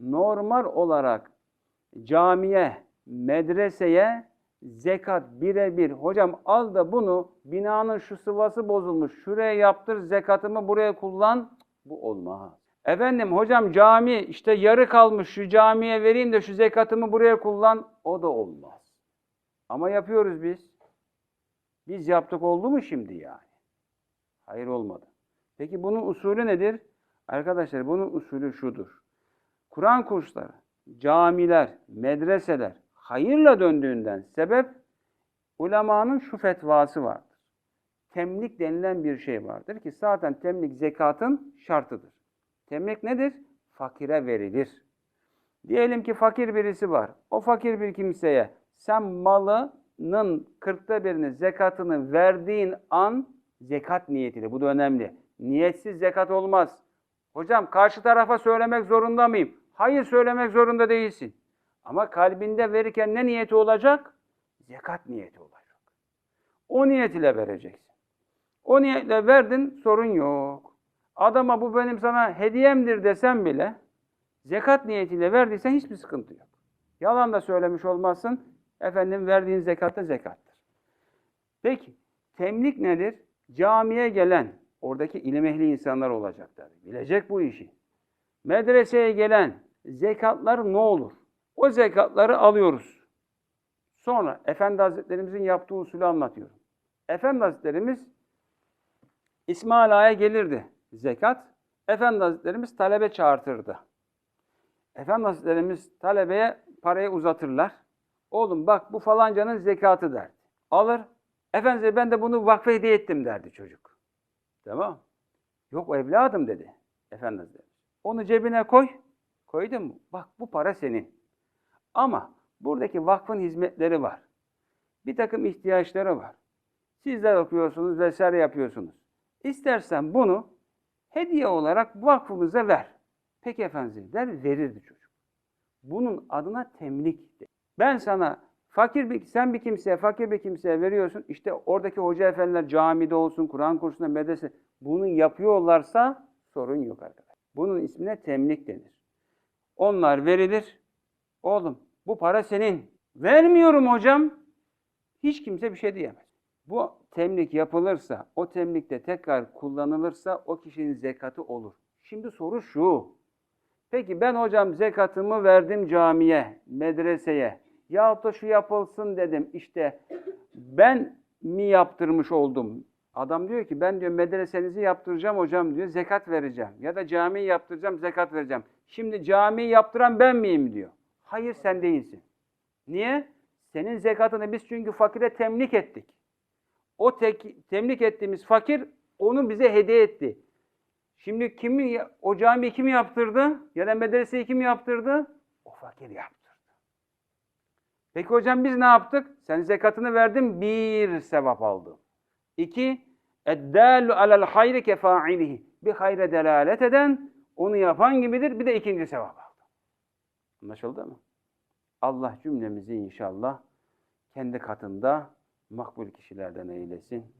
normal olarak camiye, medreseye zekat birebir. Hocam al da bunu binanın şu sıvası bozulmuş. Şuraya yaptır zekatımı buraya kullan. Bu olmaz. Efendim hocam cami işte yarı kalmış şu camiye vereyim de şu zekatımı buraya kullan. O da olmaz. Ama yapıyoruz biz. Biz yaptık oldu mu şimdi yani? Hayır olmadı. Peki bunun usulü nedir? Arkadaşlar bunun usulü şudur. Kur'an kursları, camiler, medreseler hayırla döndüğünden sebep ulemanın şu fetvası vardır. Temlik denilen bir şey vardır ki zaten temlik zekatın şartıdır. Temlik nedir? Fakire verilir. Diyelim ki fakir birisi var. O fakir bir kimseye sen malının kırkta birini zekatını verdiğin an zekat niyetiyle. Bu da önemli. Niyetsiz zekat olmaz. Hocam karşı tarafa söylemek zorunda mıyım? Hayır söylemek zorunda değilsin. Ama kalbinde verirken ne niyeti olacak? Zekat niyeti olacak. O niyet ile vereceksin. O niyetle verdin sorun yok. Adama bu benim sana hediyemdir desem bile zekat niyetiyle verdiysen hiçbir sıkıntı yok. Yalan da söylemiş olmazsın. Efendim verdiğin zekat da zekattır. Peki temlik nedir? Camiye gelen oradaki ilim ehli insanlar olacak tabii. Bilecek bu işi. Medreseye gelen zekatlar ne olur? O zekatları alıyoruz. Sonra Efendi Hazretlerimizin yaptığı usulü anlatıyorum. Efendi Hazretlerimiz İsmail Ağa'ya gelirdi zekat. Efendi Hazretlerimiz talebe çağırtırdı. Efendi Hazretlerimiz talebeye parayı uzatırlar. Oğlum bak bu falancanın zekatı derdi. Alır. Efendimiz ben de bunu vakfe hediye ettim derdi çocuk. Tamam. Yok evladım dedi. Efendi Hazretleri. Onu cebine koy. Koydun mu? Bak bu para senin. Ama buradaki vakfın hizmetleri var. Bir takım ihtiyaçları var. Sizler okuyorsunuz vesaire yapıyorsunuz. İstersen bunu hediye olarak vakfımıza ver. Peki efendim der verirdi çocuk. Bunun adına temlik. Ben sana fakir bir sen bir kimseye fakir bir kimseye veriyorsun. İşte oradaki hoca efendiler camide olsun, Kur'an kursunda, medrese bunu yapıyorlarsa sorun yok arkadaşlar. Bunun ismine temlik denir. Onlar verilir. Oğlum bu para senin. Vermiyorum hocam. Hiç kimse bir şey diyemez. Bu temlik yapılırsa, o temlikte tekrar kullanılırsa o kişinin zekatı olur. Şimdi soru şu. Peki ben hocam zekatımı verdim camiye, medreseye. Yahut da şu yapılsın dedim. İşte ben mi yaptırmış oldum? Adam diyor ki ben diyor medresenizi yaptıracağım hocam diyor. Zekat vereceğim. Ya da camiyi yaptıracağım zekat vereceğim. Şimdi camiyi yaptıran ben miyim diyor. Hayır sen değilsin. Niye? Senin zekatını biz çünkü fakire temlik ettik. O tek, temlik ettiğimiz fakir onu bize hediye etti. Şimdi kimi o camiyi kim yaptırdı? Ya da medreseyi kim yaptırdı? O fakir yaptırdı. Peki hocam biz ne yaptık? Sen zekatını verdin bir sevap aldın. İki, eddâlu alel hayri kefâilihi. Bir hayre delalet eden, onu yapan gibidir. Bir de ikinci sevap aldı. Anlaşıldı mı? Allah cümlemizi inşallah kendi katında makbul kişilerden eylesin.